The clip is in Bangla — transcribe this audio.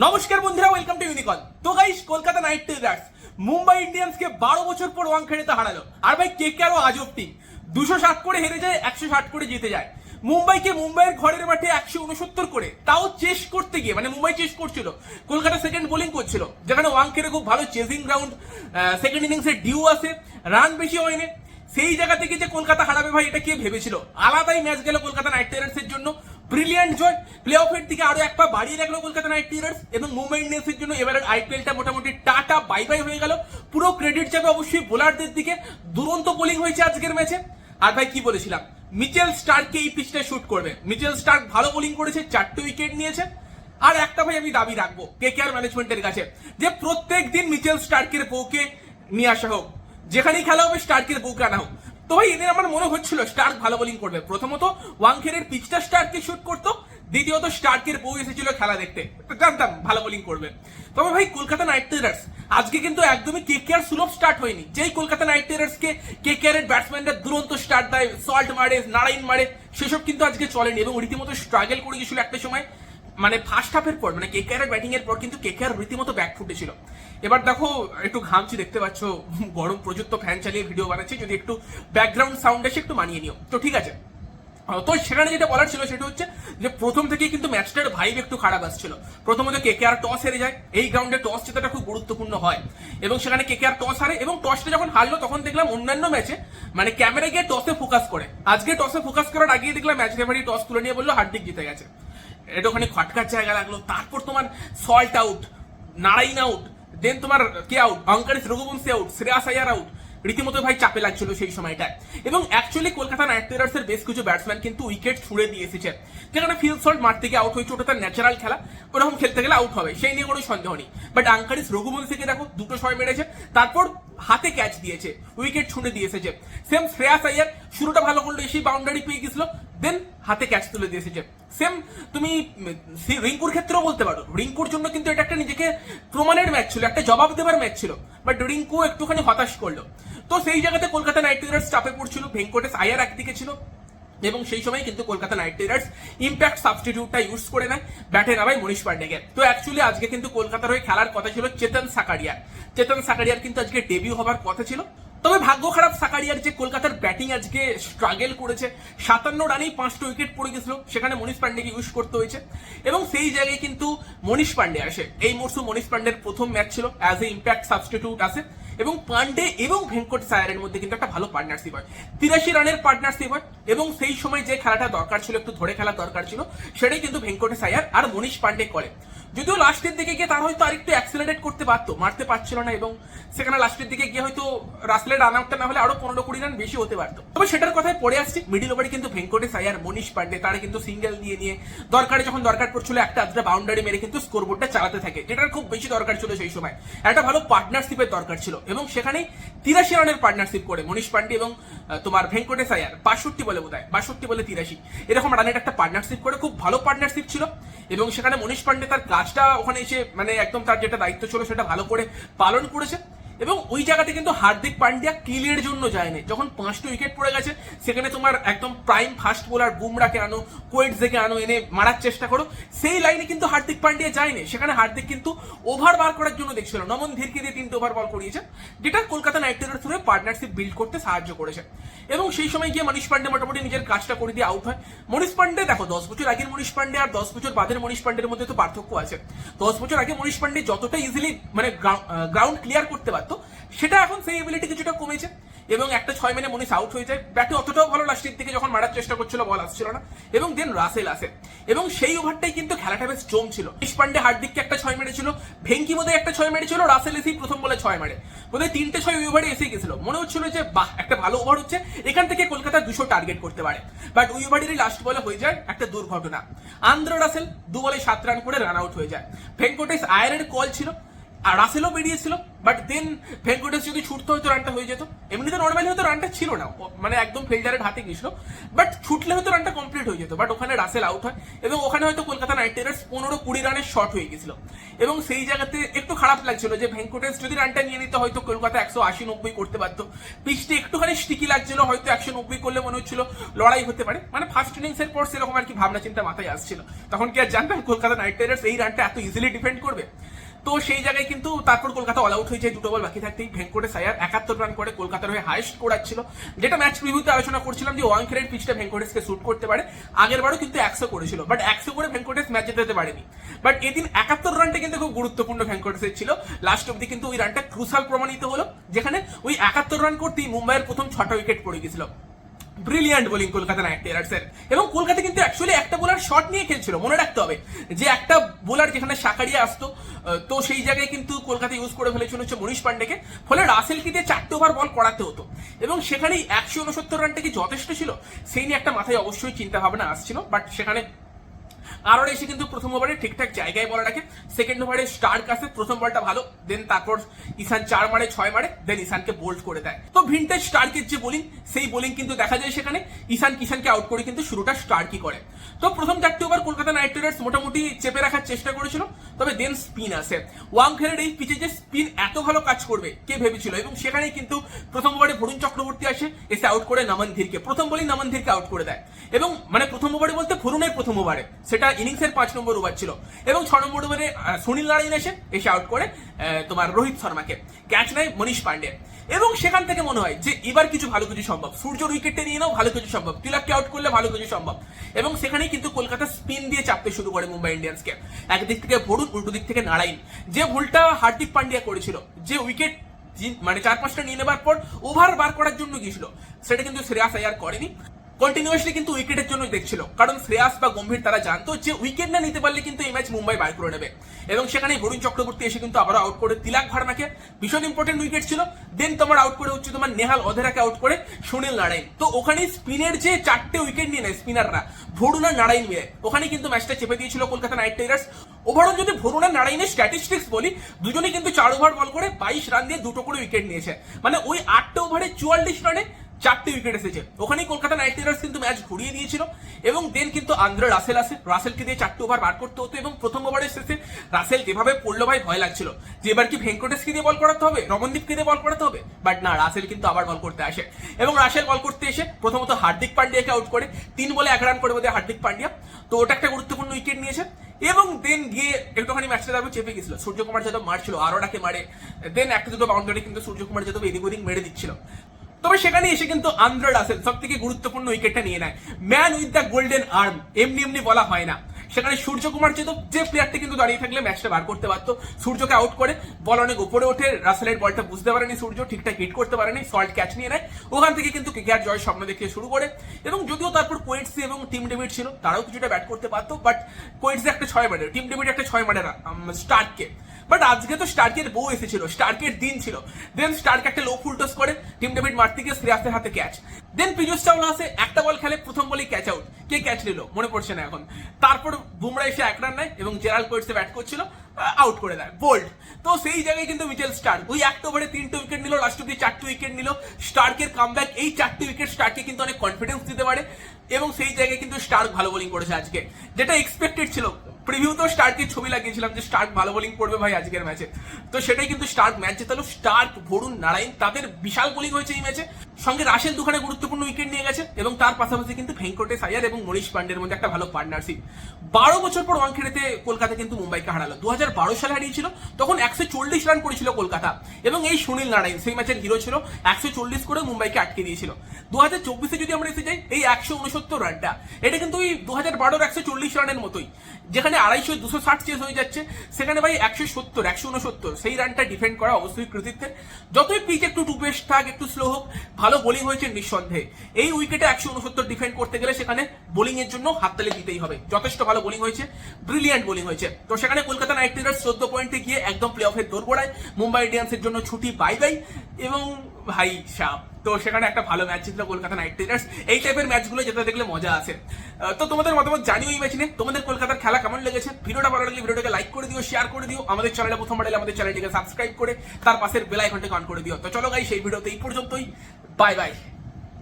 নমস্কার বন্ধুরা ওয়েলকাম টু ইউনিকন তো guys Kolkata Knight Riders Mumbai ইন্ডিয়ান্সকে বারো বছর পর ওয়াংখেড়েতে হারালো। আর ভাই, কে কে আরও আজব টিম দুশো ষাট করে হেরে যায়, একশো ষাট করে জিতে যায়। মুম্বাইকে মুম্বাইয়ের ঘরের মাঠে একশো উনসত্তর করে, তাও চেস করতে গিয়ে মানে মুম্বাই চেস করছিল, কলকাতা সেকেন্ড বোলিং করছিল, যেখানে ওয়াংখেড়ে খুব ভালো চেজিং গ্রাউন্ড সেকেন্ড ইনিংসে ডিউ আছে রান বেশি হয়নি সেই জায়গা থেকে যে কলকাতা হারাবে ভাই, এটা কে ভেবেছিল? আলাদাই ম্যাচ গেল কলকাতা নাইট রাইডার্সের জন্য। ব্রিলিয়ান্ট জয় প্লে অফের দিকে আরও এক পা বাড়িয়ে রাখল কলকাতা নাইট রাইডার্স এবং মুম্বাই ইন্ডিয়ান্সের জন্য এবারের আইপিএলটা মোটামুটি টাটা বাই বাই হয়ে গেল। পুরো ক্রেডিট যাবে অবশ্যই বোলারদের দিকে। দুরন্ত বোলিং হয়েছে আজকের ম্যাচে আর ভাই, কি বলেছিলাম? মিচেল স্টার্ককে এই পিচটায় শুট করবে। মিচেল স্টার্ক ভালো বোলিং করেছে, চারটে উইকেট নিয়েছে। আর একটা ভাই, আমি দাবি রাখব কে কে আর ম্যানেজমেন্টের কাছে, যে প্রত্যেক দিন মিচেল স্টার্কের বউকে নিয়ে আসা হোক। যেখানেই খেলা হবে স্টার্কের বউকে আনা হোক। তো ভাই এদের আমার মনে হচ্ছিল স্টার্ক ভালো বোলিং করবে। প্রথমত, ওয়াংখেরের পিচটা স্টার্ককে শুট করতো, দ্বিতীয়ত স্টার্কের বউ এসেছিল খেলা দেখতে। জানতাম ভালো বোলিং করবে। তবে ভাই, কলকাতা নাইট রাইডার্স, আজকে কিন্তু একদমই কে কে আর সুলভ স্টার্ট হয়নি। যেই কলকাতা নাইট রাইডার্স কে এর ব্যাটসম্যানরা দুরন্ত স্টার্ট দেয় সল্ট মারে নারাইন মারে, সেসব কিন্তু আজকে চলেনি এবং রীতিমতো স্ট্রাগল করে গেছিল একটা সময়। মানে ফার্স্ট হাফের পর মানে কেকেআর ব্যাটিং এর পর কিন্তু কেকেআর রীতিমতো ব্যাক ফুটেছিল এবার দেখো, একটু ঘামছি, দেখতে পাচ্ছ, গরম প্রযুক্ত ফ্যান চালিয়ে ভিডিও বানাচ্ছি, যদি একটু ব্যাকগ্রাউন্ড সাউন্ড আসে একটু মানিয়ে নিও। তো ঠিক আছে। তো সেখানে যেটা বলার ছিল সেটা হচ্ছে যে প্রথম থেকেই কিন্তু ম্যাচটার ভাইব একটু খারাপ আসছিল। প্রথমত কেকেআর টস হেরে যায়, এই গ্রাউন্ডে টস জেতাটা খুব গুরুত্বপূর্ণ হয়। এবং সেখানে কেকেআর টস হারে এবং টসটা যখন হারলো, তখন দেখলাম অন্যান্য ম্যাচে মানে ক্যামেরা গিয়ে টসে ফোকাস করে। আজকে টসে ফোকাস করার আগেই দেখলাম ম্যাচ রেফারি টস তুলে নিয়ে বলল, হার্দিক জিতে গেছে। এটা ওখানে খটকার জায়গা লাগল। তারপর তোমার Salt out Narine out then তোমার কে out Angkrish Raghuvanshi out Shreyas Iyer out রীতিমতো ভাই চাপে লাগছিল সেই সময়টায়। এবং অ্যাকচুয়ালি কলকাতা নাইট রাইডার্স এর বেশ কিছু ব্যাটসম্যান কিন্তু উইকেট ছুড়ে দিয়ে এসেছে। যেখানে ফিল সল্ট মাঠ থেকে আউট হয়েছে ওটা তার ন্যাচারাল খেলা, ওরকম খেলতে গেলে আউট হবে, সেই নিয়ে কোনো সন্দেহ নেই। বাট আঙ্কারিস রঘুবংশীকে দেখো, দুটো ছয় মেরেছে। তারপর হাতে ক্যাচ দিয়েছে উইকেট ছুঁড়ে দিয়ে এসেছে সেম শ্রেয়াস আয়ার শুরুটা ভালো করল এসে বাউন্ডারি পেয়ে গেছিল দেন হাতে ক্যাচ তুলে দিয়ে এসেছে সেম তুমি রিঙ্কুর ক্ষেত্রেও বলতে পারো, রিঙ্কুর জন্য কিন্তু এটা একটা নিজেকে প্রমাণের ম্যাচ ছিল, একটা জবাব দেবার ম্যাচ ছিল বাট রিঙ্কু একটুখানি হতাশ করল। তো সেই জায়গাতে কলকাতা নাইট রাইডার্স চাপে পড়ছিল, ভেঙ্কটেশ আয়ার একদিকে ছিল এবং সেই সময় কিন্তু কলকাতা নাইট রাইডার্স ইম্প্যাক্ট সাবস্টিটিউটটা ইউজ করে নেয় ব্যাটে নামায় মনীষ পান্ডেকে। তো অ্যাকচুয়ালি আজকে কিন্তু কলকাতার হয়ে খেলার কথা ছিল চেতন সাকারিয়ার। চেতন সাকারিয়ার কিন্তু আজকে ডেবিউ হবার কথা ছিল। তবে ভাগ্য খারাপ সাকারিয়ার যে কলকাতার ব্যাটিং আজকে স্ট্রাগল করেছে, সাতান্ন রানেই পাঁচটা উইকেট পড়ে গেছিল, সেখানে মনীষ পান্ডেকে ইউজ করতে হয়েছে। এবং সেই জায়গায় কিন্তু মনীষ পান্ডে আসে। এই মরশুম মনীষ পান্ডের প্রথম ম্যাচ ছিল অ্যাজ এ ইম্প্যাক্ট সাবস্টিটিউট আসে। এবং পান্ডে এবং ভেঙ্কট সায়ারের মধ্যে কিন্তু একটা ভালো পার্টনারশিপ হয়। তিরাশি রানের পার্টনারশিপ হয় এবং সেই সময় যে খেলাটা দরকার ছিল, একটু ধরে খেলা দরকার ছিল, সেটাই কিন্তু ভেঙ্কট সায়ার আর মনীষ পান্ডে করে। যদিও লাস্টের দিকে গিয়ে তারা হয়তো আরেকটু অ্যাক্সিলারেট করতে পারতো, মারতে পারছিল না এবং সেখানে লাস্টের দিকে গিয়ে হয়তো রাসলের রান আউটটা না হলে আরও পনেরো কুড়ি রান বেশি হতে পারতো। তবে সেটার কথায় পড়ে আসছি মিডিল ওভারে কিন্তু ভেঙ্কটে সায়ার মনীষ পান্ডে, তারা কিন্তু সিঙ্গেল দিয়ে নিয়ে দরকারে যখন দরকার পড়ছিল একটা আধটা বাউন্ডারি মেরে কিন্তু স্কোরবোর্ডটা চালাতে থাকে, যেটার খুব বেশি দরকার ছিল সেই সময়। একটা ভালো পার্টনারশিপের দরকার ছিল এবং সেখানে তিরাশি রানের পার্টনারশিপ করে মনীষ পান্ডে এবং তোমার ভেঙ্কটে সায়ার বাষট্টি বলে বোধ হয় বাষট্টি বলে তিরাশি। এরকম রানের একটা পার্টনারশিপ করে, খুব ভালো পার্টনারশিপ ছিল এবং সেখানে মনীষ পান্ডে তার কাজটা ওখানে এসে মানে একদম তার যেটা দায়িত্ব ছিল সেটা ভালো করে পালন করেছে। এবং ওই জায়গাতে কিন্তু হার্দিক পান্ডিয়া কিলের জন্য যায়নি। যখন পাঁচটা উইকেট পড়ে গেছে, সেখানে তোমার একদম প্রাইম ফাস্ট বোলার বুমরাকে আনো কোয়েট জেকে আনো, এনে মারার চেষ্টা করো। সেই লাইনে কিন্তু হার্দিক পান্ডিয়া যায়নি। সেখানে হার্দিক কিন্তু ওভার বার করার জন্য দেখছিল। নমন ধীরকে দিয়ে তিনটে ওভার বল করিয়েছে, যেটা কলকাতা নাইট রাইডার্স হয়ে পার্টনারশিপ বিল্ড করতে সাহায্য করেছে। এবং সেই সময় গিয়ে মনীষ পান্ডে মোটামুটি নিজের কাজটা করে দিয়ে আউট হয়। মনীষ পান্ডে, দেখো, দশ বছর আগের মনীষ পান্ডে আর দশ বছর বাদের মনীষ পান্ডের মধ্যে তো পার্থক্য আছে। দশ বছর আগে মনীষ পান্ডে যতটা ইজিলি মানে গ্রাউন্ড ক্লিয়ার করতে পারতো সেটা এখন সেই এবিলিটি কিছুটা কমেছে এবং একটা ছয় মেনে মনীষ আউট হয়ে যায়। ব্যাটে অতটাও ভালো লাস্টের দিকে যখন মারার চেষ্টা করছিল বল আসছিল না। এবং দেন রাসেল আসে। এবং সেই ওভারটাই কিন্তু খেলাটা বেশ জম ছিল মনীষ পান্ডে হার্দিককে একটা ছয় মেরেছিল ভেঙ্কি বোধহয় একটা ছয় মেরেছিল রাসেল এসেই প্রথম বলে ছয় মারে। বোধহয় তিনটে ছয় ওই ওভারে এসে গেছিল। মনে হচ্ছিল যে, বাহ, একটা ভালো ওভার হচ্ছে। এখান থেকে কলকাতা দুশো টার্গেট করতে পারে। বাট ওই ওভারেরই লাস্ট বলে হয়ে যায় একটা দুর্ঘটনা। আন্দ্র রাসেল দু বলে সাত রান করে রান আউট হয়ে যায়। ভেঙ্কটেশ আয়ারের কল ছিল। আর রাসেলও বেরিয়েছিল বাট দেন ভেঙ্কটেশ যদি ছুটতে হয়তো রানটা হয়ে যেত। এমনিতে নর্মালি হয়তো রানটা ছিল না মানে একদম ফিল্ডারের হাতে গেছিল বাট ছুটলে হয়তো রানটা কমপ্লিট হয়ে যেত বাট ওখানে রাসেল আউট হয়, এবং ওখানে হয়তো কলকাতা নাইট রাইডার্স পনেরো কুড়ি রানের শট হয়ে গেছিল এবং সেই জায়গাতে একটু খারাপ লাগছিল যে ভেঙ্কটেশ যদি রানটা নিয়ে নিতে, হয়তো কলকাতা একশো আশি নব্বই করতে পারতো পিচটি একটুখানি স্টিকি লাগছিল, হয়তো একশো নব্বই করলে মনে হচ্ছিল লড়াই হতে পারে। মানে ফার্স্ট ইনিংস এর পর সেরকম আর কি ভাবনা চিন্তা মাথায় আসছিল। তখন কি আর জানতাম কলকাতা নাইট রাইডার্স এই রানটা এত ইজিলি ডিফেন্ড করবে? তো সেই জায়গায় কিন্তু তারপর কলকাতা অল আউট হয়ে যায় দুটো বল বাকি থাকতেই। ভেঙ্কটেশ আয়ার একাত্তর রান করে, কলকাতার হয়ে হাইস্ট করাচ্ছিল যেটা ম্যাচ প্রিভিউতে আলোচনা করছিলাম যে ওয়াংখেড়ের পিচটা ভেঙ্কটেশকে শুট করতে পারে। আগের বারও কিন্তু একশো করেছিল বাট একশো করে ভেঙ্কটেশ ম্যাচ যেতে পারেনি। বাট এদিন একাত্তর রানটা কিন্তু খুব গুরুত্বপূর্ণ ভেঙ্কটেশের ছিল। লাস্ট অব্দি কিন্তু ওই রানটা ক্রুশাল প্রমাণিত হলো, যেখানে ওই একাত্তর রান করতেই মুম্বাইয়ের প্রথম ছটা উইকেট পড়ে গেছিল। ব্রিলিয়ান্ট বোলিং কলকাতা নাইট রাইডার্সের। এবং কলকাতা কিন্তু অ্যাকচুয়ালি একটা বোলার শট নিয়ে খেলছিল, মনে রাখতে হবে। যে একটা বোলার যেখানে সাকারিয়া আসতো তো সেই জায়গায় কিন্তু কলকাতা ইউজ করে ফেলেছিল হচ্ছে মনীষ পান্ডেকে। ফলে রাসেলকে দিয়ে চারটে ওভার বল করাতে হতো। এবং সেখানেই একশো উনসত্তর রানটা কি যথেষ্ট ছিল? সেই নিয়ে একটা মাথায় অবশ্যই চিন্তা ভাবনা আসছিল বাট সেখানে আরও এসে কিন্তু প্রথম ওভারে ঠিকঠাক জায়গায় বল রাখে। সেকেন্ড ওভারে স্টার্ক আসে, প্রথম বলটা ভালো দেন তারপর ইসান চার মারে, ছয় মারে দেন ইসানকে বোল্ড করে দেয়। তো ভিন্টেজ স্টার্কের যে বোলিং সেই বোলিং কিন্তু দেখা যায় সেখানে। ইসান কিষানকে আউট করে কিন্তু শুরুটা স্টার্কই করে। তো প্রথম চারটি ওভার কলকাতা নাইট রাইডার্স মোটামুটি চেপে রাখার চেষ্টা করেছিল, তবে দেন স্পিন আসে। ওয়াংখেড়ের এই পিচে যে স্পিন এত ভালো কাজ করবে, কে ভেবেছিল? এবং সেখানেই কিন্তু প্রথম ওভারে বরুণ চক্রবর্তী আসে, এসে আউট করে নামান ধীরকে প্রথম বলেই নামান ধীরকে আউট করে দেয়। এবং মানে প্রথম ওভারে বলতে ফরুনের প্রথম ওভারে, সেটা ইনিংসের পাঁচ নম্বর ওভার ছিল। এবং ছ নম্বর ওভারে সুনীল নারায়ণ এসে এসে আউট করে তোমার রোহিত শর্মাকে। ক্যাচ নেয় মনীষ পান্ডে। এবং সেখান থেকে মনে হয় যে, এবার কিছু ভালো কিছু সম্ভব। সূর্যর উইকেটটা নিয়ে নাও, ভালো কিছু সম্ভব। তিলাককে আউট করলে ভালো কিছু সম্ভব। এবং সেখানেই কিন্তু কলকাতা স্পিন দিয়ে চাপতে শুরু করে মুম্বাই ইন্ডিয়ান্সকে। একদিক থেকে ভরুন উল্টো দিক থেকে নারায়ণ। যে ভুলটা হার্দিক পান্ডিয়া করেছিল, যে উইকেট মানে চার পাঁচটা নিয়ে নেবার পর ওভার বার করার জন্য গিয়েছিল, সেটা কিন্তু শ্রেয়াস আয়ার করেনি। কন্টিনিউয়াসলি কিন্তু উইকেটের জন্য দেখছিল। কারণ শ্রেয়াস বা গম্ভীর তারা জানতো যে উইকেট না নিতে পারলে কিন্তু এই ম্যাচ মুম্বাই বার করে নেবে। এবং সেখানে বরুণ চক্রবর্তী এসে কিন্তু আবারও আউট করে তিলাক ভার্মাকে। ভীষণ ইম্পর্টেন্ট উইকেট ছিল। দেন তোমার আউট করে হচ্ছে তোমার নেহাল অধেরাকে আউট করে সুনীল নারায়ণ। তো ওখানে স্পিনের যে চারটে উইকেট নিয়ে নেয় স্পিনাররা ভরুণ নারায়ণ মিলে। ওখানে কিন্তু ম্যাচটা চেপে দিয়েছিল কলকাতা নাইট রাইডার্স। ওভারঅল যদি ভরুণ নারায়ণের স্ট্যাটিস্টিক্স বলি দুজনে কিন্তু চার ওভার বল করে বাইশ রান দিয়ে দুটো করে উইকেট নিয়েছে। মানে ওই আটটা ওভারে চুয়াল্লিশ রানে চারটে উইকেট এসেছে। ওখানেই কলকাতা নাইট রাইডার্স কিন্তু ম্যাচ ঘুরিয়ে দিয়েছিল এবং দেন কিন্তু আন্দ্রে রাসেল আসে। রাসেলকে দিয়ে চারটে ওভার বার করতে হতো এবং প্রথম ওভারের শেষে রাসেল যেভাবে পড়ল ভাই ভয় লাগছিল যে এবার কি ভেঙ্কটেশকে দিয়ে বল করাতে হবে? রমনদীপকে দিয়ে বল করাতে হবে? বাট না রাসেল কিন্তু আবার বল করতে আসে। এবং রাসেল বল করতে এসে প্রথমত হার্দিক পান্ডিয়াকে আউট করে, তিন বলে এক রান করে বোধ হার্দিক পান্ডিয়া। তো ওটা একটা গুরুত্বপূর্ণ উইকেট নিয়েছে। এবং দেন গিয়ে একটুখানি ম্যাচটা তারপর চেপে গেছিল। সূর্যকুমার যাদব মারছিল আরোটাকে মারে। দেন একটা দুটো বাউন্ডারি কিন্তু সূর্যকুমার যাদব এদিক ওদিক মেরে দিচ্ছিল। তবে সেখানে এসে কিন্তু আন্দ্রে রাসেল সব থেকে গুরুত্বপূর্ণ উইকেটটা নিয়ে নেয়। Man with the golden arm এমনি এমনি বলা হয় না। সেখানে সূর্যকুমার যাদব যে প্লেয়ারটা কিন্তু দাঁড়িয়ে থাকলে ম্যাচটা বার করতে পারতো সূর্যকে আউট করে বল অনেক উপরে ওঠে রাসেলের বলটা বুঝতে পারেনি সূর্য, ঠিকঠাক হিট করতে পারেনি সল্ট ক্যাচ নিয়ে নেয়। ওখান থেকে কিন্তু কেকেআর জয় স্বপ্ন দেখতে শুরু করে। এবং যদিও তারপর কোয়েটসি এবং টিম ডেভিড ছিল, তারাও কিছুটা ব্যাট করতে পারতো বাট কোয়েটসি একটা ছয় মারে টিম ডেভিড একটা ছয় মারে স্টার্টকে বাট আজকে তো স্টার্কের বউ এসেছিল স্টার্কের দিন ছিল। দেন স্টার্ক একটা লো ফুল টস করে টিম ডেভিড মারতে গিয়ে শ্রেয়াসের হাতে ক্যাচ দেন পীযুষ চাওলা আসে, একটা বল খেলে প্রথম বলেই ক্যাচ আউট কে ক্যাচ নিল? মনে পড়ছে না এখন। তারপর বুমরা এসে এক রান নেয় এবং জেরাল কোয়েটসে ব্যাট করছিল। আউট করে দেয় বোল্ড তো সেই জায়গায় কিন্তু মিচেল স্টার্ক, ওই একটা ওভারে তিনটে উইকেট নিল লাস্ট অব্দি চারটে উইকেট নিল। স্টার্কের কামব্যাক এই চারটে উইকেট স্টার্ককে কিন্তু অনেক কনফিডেন্স দিতে পারে এবং সেই জায়গায় কিন্তু স্টার্ক ভালো বোলিং করেছে আজকে। যেটা এক্সপেক্টেড ছিল প্রিভিউতেও স্টার্কের ছবি লাগিয়েছিলাম যে স্টার্ক ভালো বোলিং করবে ভাই আজকের ম্যাচে তো সেটাই কিন্তু স্টার্ক ম্যাচ জেতালো, স্টার্ক ভরুণ নারায়ণ, তাদের বিশাল বোলিং হয়েছে এই ম্যাচে সঙ্গে রাসেল দুখানে গুরুত্বপূর্ণ উইকেট নিয়ে গেছে এবং তার পাশাপাশি কিন্তু ভেঙ্কটেশ আয়ার এবং মনীষ পান্ডের মধ্যে একটা ভালো পার্টনারশিপ বারো বছর পর ওয়াংখেড়েতে কলকাতা কিন্তু মুম্বাইকে হারালো। দু হাজার বারো সালে হারিয়েছিল, তখন একশো চল্লিশ রান করেছিল কলকাতা। এবং এই সুনীল নারায়ণ, সেই ম্যাচের হিরো ছিল, একশো চল্লিশ করে মুম্বাইকে আটকে দিয়েছিল। দু হাজার চব্বিশে যদি আমরা এসে যাই, এই একশো উনসত্তর রানটা এটা কিন্তু ওই দু হাজার বারোর একশো চল্লিশ রানের মতোই। যেখানে আড়াইশো দুশো ষাট চেস হয়ে যাচ্ছে, সেখানে ভাই একশো সত্তর, একশো উনসত্তর, সেই রানটা ডিফেন্ড করা অবশ্যই কৃতিত্বের। যতই পিচ একটু টু পেস থাক, একটু স্লো হোক, ভালো বোলিং হয়েছে নিঃসন্দেহে। এই উইকেটে একশো উনসত্তর ডিফেন্ড করতে গেলে সেখানে বোলিং এর জন্য হাততালি দিতেই হবে। যথেষ্ট ভালো বোলিং হয়েছে ব্রিলিয়ান্ট বোলিং হয়েছে। তো সেখানে কলকাতা নাইট রাইডার্স চোদ্দ পয়েন্টে গিয়ে একদম প্লে অফের দৌড় গোড়ায়। মুম্বাই ইন্ডিয়ান্সের জন্য ছুটি বাই বাই এবং ভাই সাপ তো সেখানে একটা ভালো ম্যাচ জিতলো কলকাতা নাইট রাইডার্স এই টাইপের ম্যাচগুলো যেতে দেখলে মজা আছে তো তোমাদের মতামত জানিও এই ম্যাচ নিয়ে। তোমাদের কলকাতার খেলা কেমন লেগেছে? ভিডিওটা ভালো লাগলে ভিডিওটাকে লাইক করে দিও শেয়ার করে দিও। আমাদের চ্যানেলে প্রথমবার এলে আমাদের চ্যানেলটিকে সাবস্ক্রাইব করে, তার পাশের বেল আইকনটাকে অন করে দিও। তো চলো গাই সেই ভিডিওতে এই পর্যন্তই। Bye bye